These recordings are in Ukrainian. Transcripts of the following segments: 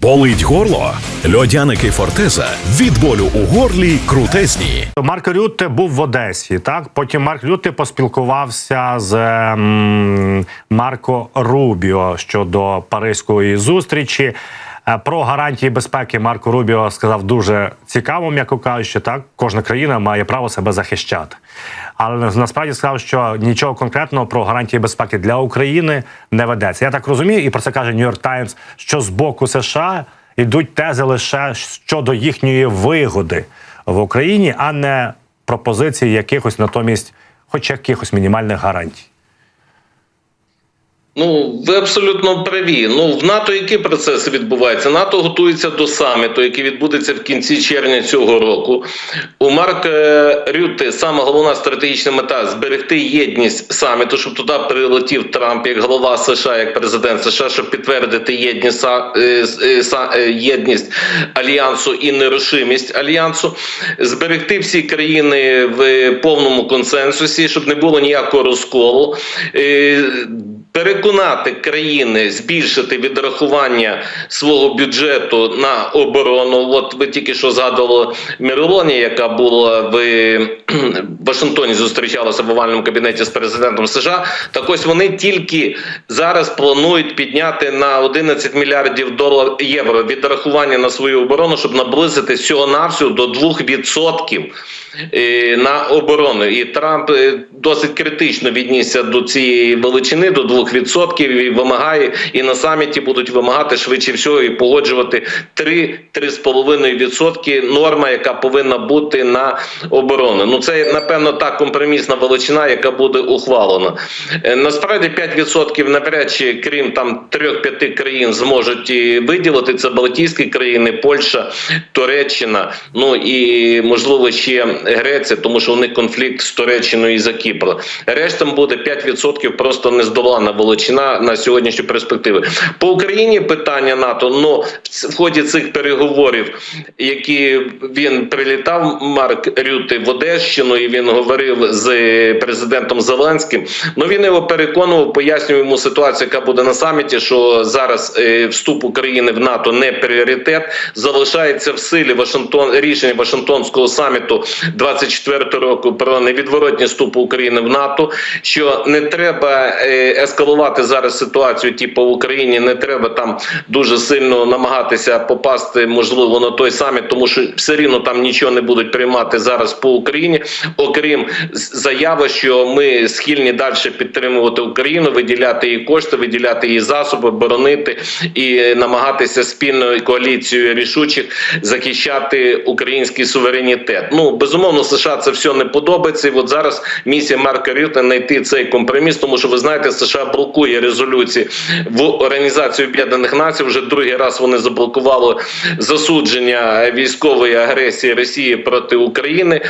Болить горло? Льодяники Фортеза від болю у горлі крутезні. Марк Рютте був в Одесі. Так потім Марк Рютте поспілкувався з ем, Марко Рубіо щодо паризької зустрічі. Е, Про гарантії безпеки Марко Рубіо сказав дуже цікаво, м'яко кажучи, так кожна країна має право себе захищати. Але насправді сказав, що нічого конкретного про гарантії безпеки для України не ведеться. Я так розумію, і про це каже Нью-Йорк Таймс, що з боку США йдуть тези лише щодо їхньої вигоди в Україні, а не пропозиції якихось натомість, хоч якихось мінімальних гарантій. Ну, ви абсолютно праві. Ну, в НАТО які процеси відбуваються? НАТО готується до саміту, який відбудеться в кінці червня цього року. У Марка Рютте саме головна стратегічна мета зберегти єдність саміту, щоб туди прилетів Трамп як голова США, як президент США, щоб підтвердити єдність, е, е, е, єдність альянсу і нерушимість альянсу, зберегти всі країни в повному консенсусі, щоб не було ніякого розколу. Переконати країни збільшити відрахування свого бюджету на оборону. От ви тільки що згадували Міролоні, яка була в Вашингтоні, зустрічалася в овальному кабінеті з президентом США. Так ось вони тільки зараз планують підняти на 11 мільярдів доларів євро відрахування на свою оборону, щоб наблизити всього навсього до 2% е, на оборону. І Трамп е, досить критично віднісся до цієї величини, до 2% і вимагає, і на саміті будуть вимагати швидше всього і погоджувати 3-3,5% норма, яка повинна бути на оборону. Ну це напевно та компромісна величина, яка буде ухвалена. Е, Насправді 5% навряд чи крім там 3-5 країн зможуть виділити. Це Балтійські країни, Польща, Туреччина, ну і можливо ще Греція, тому що у них конфлікт з Туреччиною і за Кіпр. Решта буде 5% просто нездолана величина на сьогоднішню перспективу. По Україні питання НАТО. Ну в ході цих переговорів, які він прилітав, Марк Рюти в Одещину, і він говорив з президентом Зеленським. Ну він його переконував, пояснював йому ситуацію, яка буде на саміті, що зараз е, вступ України в НАТО не пріоритет. Залишається в силі Вашингтон рішення Вашингтонського саміту 24 року про невідворотні вступ України в НАТО. Що не треба е, ескалувати зараз ситуацію, типу в Україні, не треба там дуже сильно намагатися попасти, можливо, на той саміт, тому що все рівно там нічого не будуть приймати зараз по Україні, окрім заяви, що ми схильні далі підтримувати Україну, виділяти її кошти, виділяти її засоби, боронити і намагатися спільною коаліцією рішучих захищати український суверенітет. Ну безумовно, США це все не подобається. І от зараз місія Марка Рюта знайти цей компроміс, тому що ви знаєте, США блокує резолюції в Організацію Об'єднаних Націй. Вже другий раз вони заблокували засудження військової агресії Росії проти України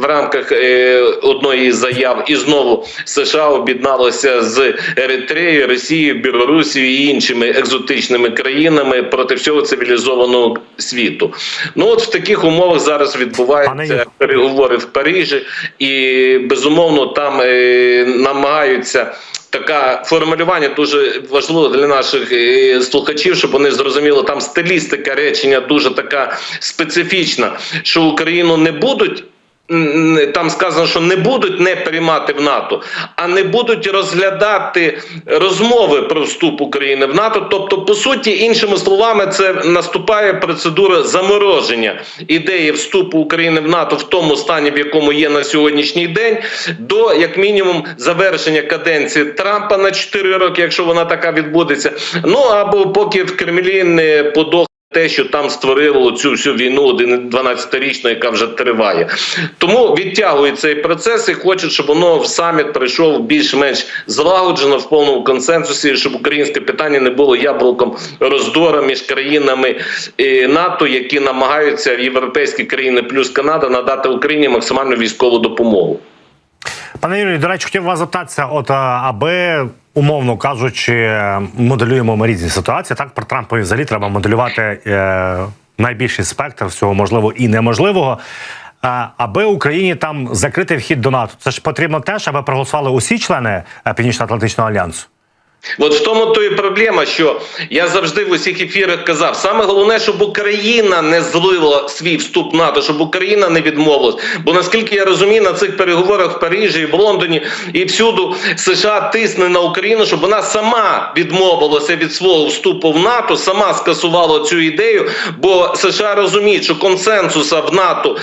в рамках е, одної із заяв. І знову США об'єдналося з Еритреєю, Росією, Білорусією і іншими екзотичними країнами проти всього цивілізованого світу. Ну от в таких умовах зараз відбуваються переговори в Парижі, і безумовно там е, намагаються. Таке формулювання дуже важливо для наших е, слухачів, щоб вони зрозуміли, там стилістика речення дуже така специфічна, що Україну не будуть. Там сказано, що не будуть не приймати в НАТО, а не будуть розглядати розмови про вступ України в НАТО. Тобто, по суті, іншими словами, це наступає процедура замороження ідеї вступу України в НАТО в тому стані, в якому є на сьогоднішній день, до як мінімум завершення каденції Трампа на 4 роки, якщо вона така відбудеться. Ну або поки в Кремлі не подох. Те, що там створило цю всю війну 12-річну, яка вже триває, тому відтягують цей процес і хочуть, щоб воно в саміт прийшов більш-менш злагоджено в повному консенсусі, щоб українське питання не було яблуком роздора між країнами е, НАТО, які намагаються європейські країни плюс Канада надати Україні максимальну військову допомогу. Пане Юрію, до речі, хотів вас запитатися, от аби умовно кажучи, моделюємо ми різні ситуації. Так про Трампа взагалі треба моделювати е, найбільший спектр всього можливого і неможливого. А, аби Україні там закрити вхід до НАТО, це ж потрібно теж, аби проголосували усі члени е, Північно-Атлантичного альянсу. От в тому то і проблема, що я завжди в усіх ефірах казав: саме головне, щоб Україна не злила свій вступ в НАТО, щоб Україна не відмовилась. Бо наскільки я розумію, на цих переговорах в Парижі, і в Лондоні і всюду США тисне на Україну, щоб вона сама відмовилася від свого вступу в НАТО, сама скасувала цю ідею. Бо США розуміють, що консенсуса в НАТО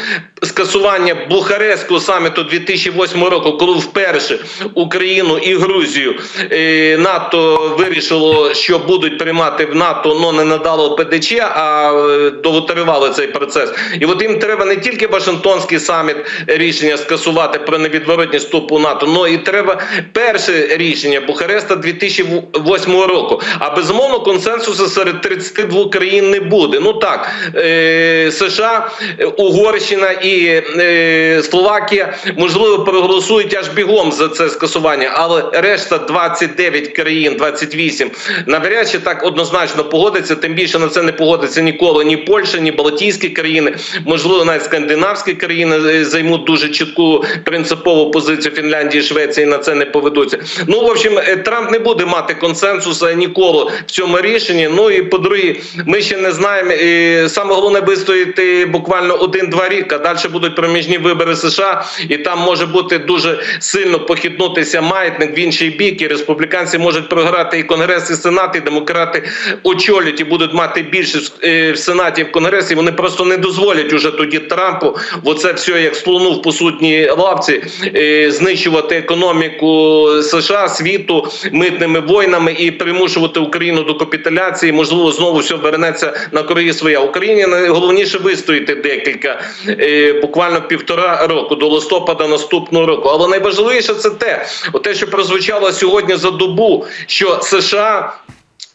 скасування Бухарестського саміту 2008 року, коли вперше Україну і Грузію е, НАТО вирішило, що будуть приймати в НАТО, но не надало ПДЧ, а е, довготривали цей процес. І от їм треба не тільки Вашингтонський саміт рішення скасувати про невідворотність вступу НАТО, але і треба перше рішення Бухареста 2008 року. А безумовно консенсусу серед 32 країн не буде. Ну так, е, США, Угорщина і е, Словакія можливо проголосують аж бігом за це скасування, але решта 29 країн, 28, навряд чи так однозначно погодиться. Тим більше на це не погодиться ніколи ні Польща, ні Балтійські країни, можливо, навіть скандинавські країни е, займуть дуже чітку принципову позицію Фінляндії, Швеції на це не поведуться. Ну в общем, е, Трамп не буде мати консенсусу ніколи в цьому рішенні. Ну і по-друге, ми ще не знаємо. І саме головне вистояти буквально один-два ріки. а Далі будуть проміжні вибори США, і там може бути дуже сильно похитнутися маятник в інший бік. І республіканці можуть програти і конгрес, і сенат, і демократи очолять і будуть мати більшість е, в сенаті і в конгресі. Вони просто не дозволять уже тоді Трампу. Оце все як слону в посутній лавці е, знищувати економіку США, світу митними войнами і примушувати Україну до капітуляції. Можливо, знову все вернеться на круги своя. Україні найголовніше вистояти декілька, е, буквально півтора року до листопада наступного року. Але найважливіше це те, те, що прозвучало сьогодні за добу, що США.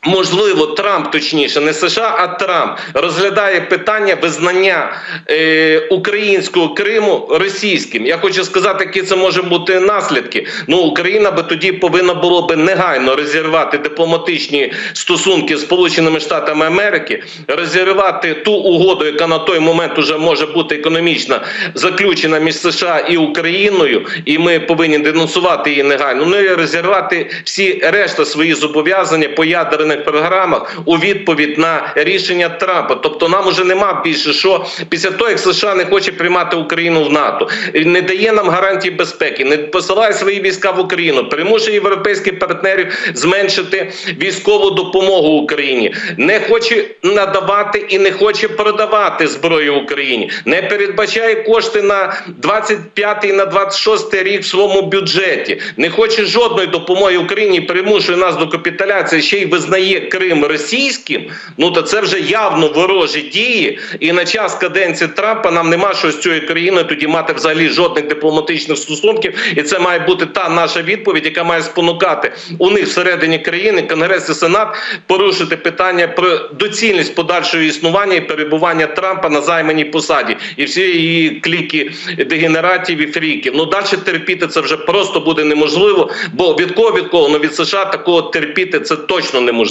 Можливо, Трамп, точніше, не США, а Трамп розглядає питання визнання е, українського Криму російським. Я хочу сказати, які це може бути наслідки. Ну, Україна би тоді повинна було би негайно розірвати дипломатичні стосунки з Сполученими Штатами Америки, розірвати ту угоду, яка на той момент уже може бути економічно заключена між США і Україною, і ми повинні денонсувати її негайно. Ну і розірвати всі решта свої зобов'язання по ядерних програмах у відповідь на рішення Трампа. Тобто нам уже нема більше що після того, як США не хоче приймати Україну в НАТО, не дає нам гарантії безпеки, не посилає свої війська в Україну, примушує європейських партнерів зменшити військову допомогу Україні, не хоче надавати і не хоче продавати зброю Україні, не передбачає кошти на 25 і на 26 рік в своєму бюджеті, не хоче жодної допомоги Україні, примушує нас до капітуляції, ще й визнає Крим російським. Ну то це вже явно ворожі дії. І на час каденції Трампа нам нема що з цією країною тоді мати взагалі жодних дипломатичних стосунків. І це має бути та наша відповідь, яка має спонукати у них всередині країни Конгрес і Сенат порушити питання про доцільність подальшого існування і перебування Трампа на займаній посаді і всі її кліки дегенератів і фріків. Ну далі терпіти це вже просто буде неможливо. Бо від кого від кого ну від США такого терпіти це точно неможливо.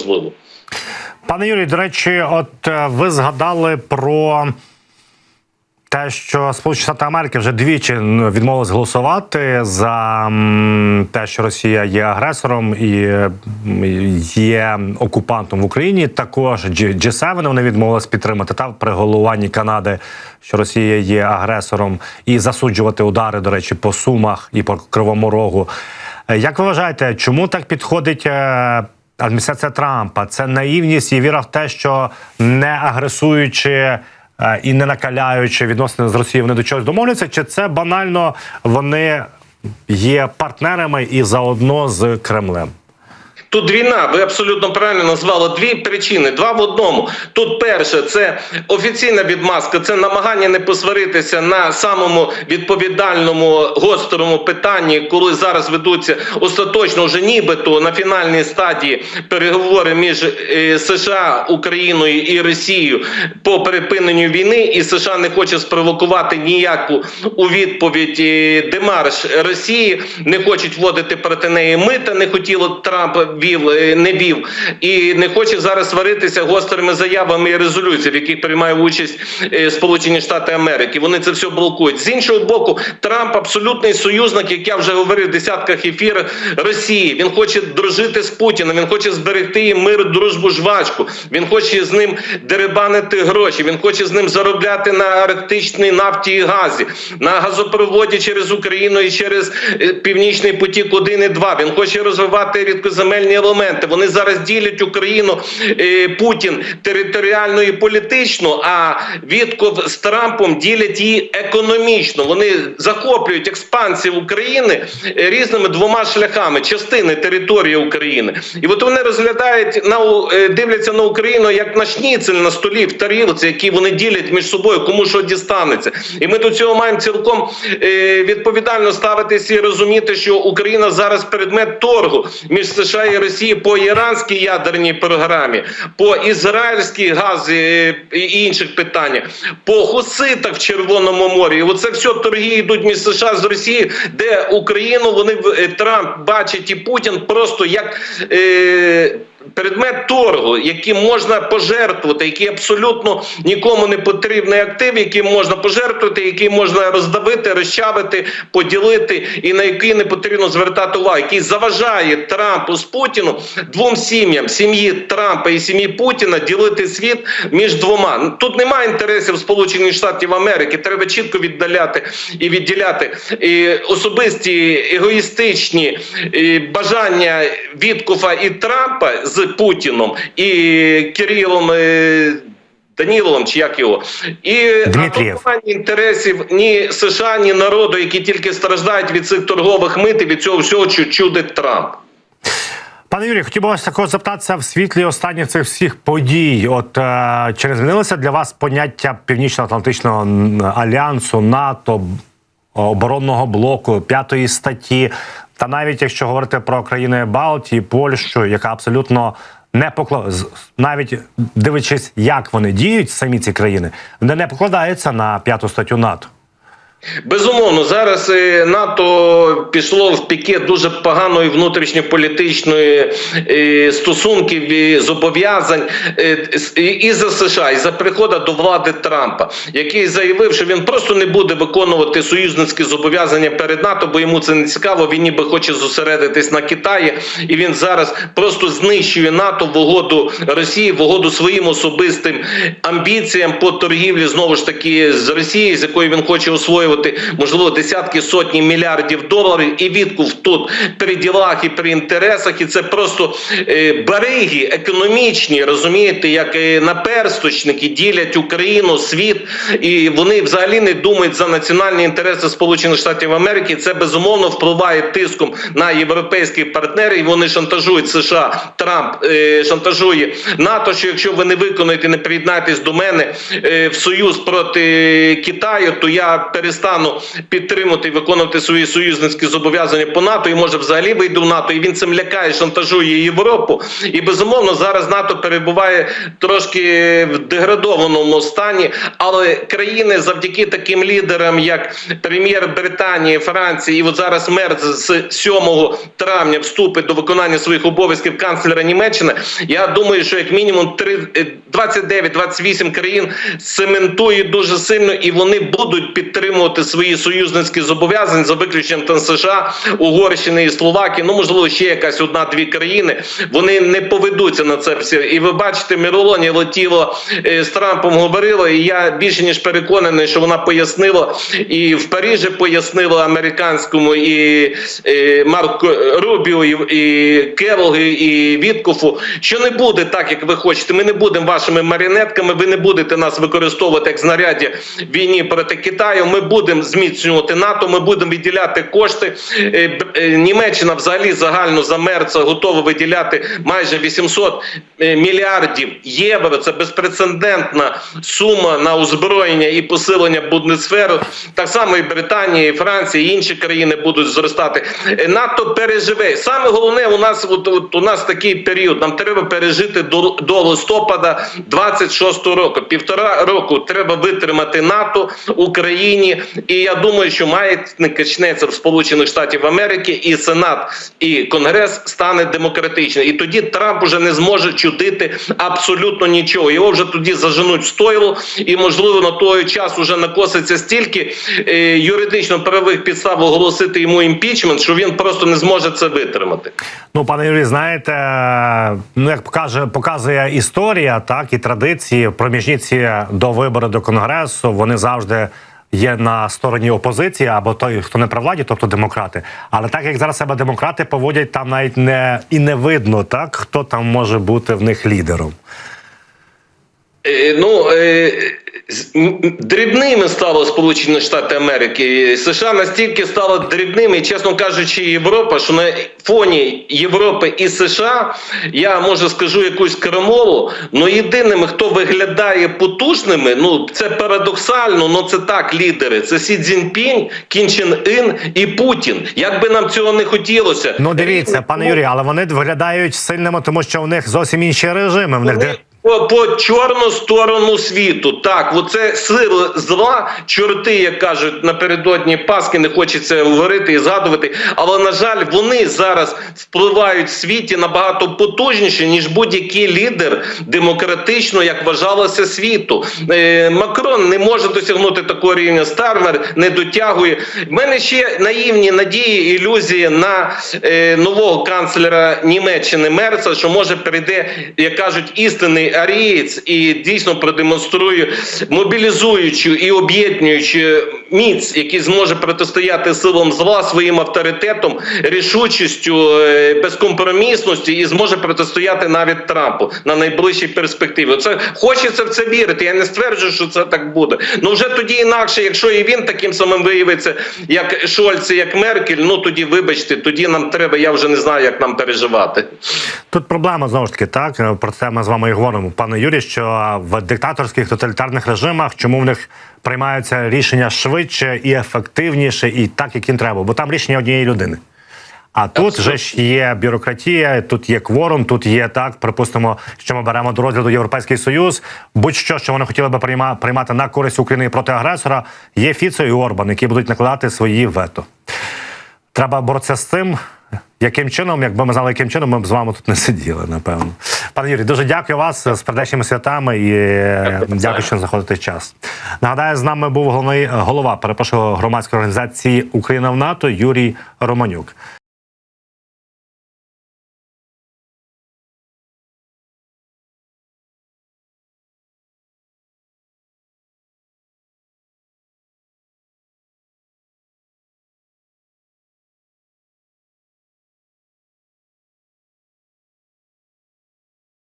Пане Юрій, до речі, от е, ви згадали про те, що Сполучені Штати Америки вже двічі відмовились голосувати за те, що Росія є агресором і є окупантом в Україні. Також G- G7 вони відмовились підтримати та при головуванні Канади, що Росія є агресором, і засуджувати удари, до речі, по Сумах і по Кривому Рогу. Е, Як ви вважаєте, чому так підходить? Адміністрація Трампа це наївність і віра в те, що не агресуючи е, і не накаляючи відносини з Росією, вони до чогось домовляться, чи це банально вони є партнерами і заодно з Кремлем? Тут війна, ви абсолютно правильно назвали дві причини. Два в одному. Тут перше, це офіційна відмазка, це намагання не посваритися на самому відповідальному гострому питанні, коли зараз ведуться остаточно вже нібито на фінальній стадії переговори між е, США, Україною і Росією по припиненню війни, і США не хоче спровокувати ніяку у відповідь е, демарш Росії, не хочуть вводити проти неї мита, не хотіло Трамп вів, е, не вів, і не хоче зараз сваритися гострими заявами і резолюціями, в яких приймає участь е, Сполучені Штати Америки. Вони це все блокують. З іншого боку, Трамп абсолютний союзник, як я вже говорив в десятках ефірів Росії. Він хоче дружити з Путіним. Він хоче зберегти мир, дружбу, жвачку. Він хоче з ним деребанити гроші. Він хоче з ним заробляти на арктичній нафті і газі, на газопроводі через Україну і через е, Північний потік 1 і 2. Він хоче розвивати рідкоземельні елементи. Вони зараз ділять Україну е, Путін територіально і політично. А Вітков з Трампом ділять її економічно. Вони захоплюють експансію України е, різними двома шляхами частини території України. І от вони розглядають на е, дивляться на Україну як на шніцель на столі в тарілці, які вони ділять між собою, кому що дістанеться. І ми до цього маємо цілком відповідально ставитися і розуміти, що Україна зараз предмет торгу між США і Росією по іранській ядерній програмі, по ізраїльській газі е, і інших питаннях, по хуситах в Червоному морі. Оце все торги йдуть між США з Росії, де Україну вони е, Трамп бачить і Путін просто як. Е, Предмет торгу, яким можна пожертвувати, який абсолютно нікому не потрібний актив, яким можна пожертвувати, який можна роздавити, розчавити, поділити, і на який не потрібно звертати увагу, який заважає Трампу з Путіну двом сім'ям сім'ї Трампа і сім'ї Путіна ділити світ між двома. Тут немає інтересів Сполучених Штатів Америки. Треба чітко віддаляти і відділяти і особисті егоїстичні і бажання Віткофа і Трампа з Путіном і Кирилом. е, Даніловим, чи як його, і абсолютно інтересів ні США, ні народу, які тільки страждають від цих торгових мит і від цього всього, що чудить Трамп. Пане Юрій, хотів би вас також запитатися в світлі останніх цих всіх подій. От е, чи не змінилося для вас поняття Північно-Атлантичного альянсу, НАТО, оборонного блоку, п'ятої статті, та навіть якщо говорити про країни Балтії, Польщу, яка абсолютно не покла... з- навіть дивлячись, як вони діють, самі ці країни, вони не покладаються на п'яту статтю НАТО. Безумовно, зараз е, НАТО пішло в піке дуже поганої внутрішньополітичної е, стосунків і зобов'язань е, і- за США, і за приходу до влади Трампа, який заявив, що він просто не буде виконувати союзницькі зобов'язання перед НАТО, бо йому це не цікаво. Він ніби хоче зосередитись на Китаї, і він зараз просто знищує НАТО в угоду Росії, в угоду своїм особистим амбіціям по торгівлі знову ж таки з Росією, з якою він хоче освоювати можливо десятки сотні мільярдів доларів. І відкув тут при ділах і при інтересах, і це просто е, бариги економічні, розумієте, як е, наперсточники ділять Україну, світ, і вони взагалі не думають за національні інтереси Сполучених Штатів Америки. Це безумовно впливає тиском на європейських партнерів. Вони шантажують США. Трамп е, шантажує НАТО. Що якщо ви не виконуєте, не приєднаєтесь до мене в союз проти Китаю, то я перестану підтримувати і виконувати свої союзницькі зобов'язання по НАТО і може взагалі вийду в НАТО. І він цим лякає, шантажує Європу. І безумовно зараз НАТО перебуває трошки в деградованому стані, але країни завдяки таким лідерам, як прем'єр Британії, Франції, і от зараз мер з 7 травня вступить до виконання своїх обов'язків канцлера Німеччини. Я думаю, що як мінімум три- е, 29-28 країн цементують дуже сильно, і вони будуть підтримувати свої союзницькі зобов'язання за виключенням там США, Угорщини і Словакії. Ну можливо, ще якась одна-дві країни. Вони не поведуться на це все. І ви бачите, Міролоні летіло е, з Трампом говорила, і я більше ніж переконаний, що вона пояснила і в Парижі пояснила американському і е, Марко Рубіо, і, і Кеволги, і Віткофу, що не буде так, як ви хочете. Ми не будемо вашими маріонетками. Ви не будете нас використовувати як знаряддя війні проти Китаю. Ми будемо зміцнювати НАТО. Ми будемо виділяти кошти. Е, е, Німеччина взагалі загально за готова виділяти майже 800 е, мільярдів євро. Це безпрецедентна сума на озброєння і посилення буднесфери. Так само і Британія, і Франція, і інші країни будуть зростати. НАТО переживе. Саме головне у нас от, от у нас такий період. Нам треба пережити до, до листопада 26 року. Півтора року треба витримати НАТО Україні, і я думаю, що має почнеться в Сполучених Штатів Америки, і Сенат, і Конгрес стане демократичним. І тоді Трамп уже не зможе чудити абсолютно нічого. Його вже тоді заженуть стойло, і можливо на той час уже накоситься стільки е, юридично правових підстав оголосити йому імпічмент, що він просто не зможе це витримати. Ну, пане Юрій, знаєте, ну як покаже, показує історія, так і традиції, проміжні ці до вибору до конгресу, вони завжди. Є на стороні опозиції або той, хто не при владі, тобто демократи. Але так як зараз себе демократи поводять, там навіть не і не видно, так хто там може бути в них лідером. Е, Ну е, дрібними стало Сполучені Штати Америки. США настільки стало дрібними, і, чесно кажучи, Європа, що на фоні Європи і США я може скажу якусь крамолу. але єдиними, хто виглядає потужними, ну це парадоксально, але це так лідери. Це Сі Цзіньпінь, Кім Чен Ін і Путін. Як би нам цього не хотілося, Ну дивіться, пане Юрій, але вони виглядають сильними, тому що у них зовсім інші режими. В них Вони по, по чорну сторону світу. Так, оце сили зла, чорти, як кажуть, напередодні Пасхи, не хочеться говорити і згадувати. Але на жаль, вони зараз впливають в світі набагато потужніше, ніж будь-який лідер демократично, як вважалося світу. Е, Макрон не може досягнути такого рівня. Стармер не дотягує. В мене ще наївні надії, ілюзії на е, нового канцлера Німеччини Мерца, що може прийде, як кажуть, істинний арієць і дійсно продемонструє мобілізуючу і об'єднуючу міць, який зможе протистояти силам зла своїм авторитетом, рішучістю, е, безкомпромісністю і зможе протистояти навіть Трампу на найближчій перспективі. Це хочеться в це вірити. Я не стверджую, що це так буде. Ну вже тоді інакше, якщо і він таким самим виявиться, як Шольц, як Меркель, ну тоді вибачте, тоді нам треба. Я вже не знаю, як нам переживати. Тут проблема знову ж таки, так про це ми з вами і говоримо, пане Юрій. Що в диктаторських тоталітарних режимах чому в них приймаються рішення швидше і ефективніше, і так, як їм треба, бо там рішення однієї людини. А тут же ж є бюрократія, тут є кворум, тут є так. Припустимо, що ми беремо до розгляду Європейський Союз. Будь-що, що вони хотіли би приймати на користь України проти агресора, є Фіцо і Орбан, які будуть накладати свої вето. Треба боротися з цим. Яким чином, якби ми знали, яким чином, ми б з вами тут не сиділи, напевно. Пане Юрій, дуже дякую вас з передачними святами і дякую, дякую, що знаходите час. Нагадаю, з нами був головний голова перепрошую громадської організації Україна в НАТО Юрій Романюк.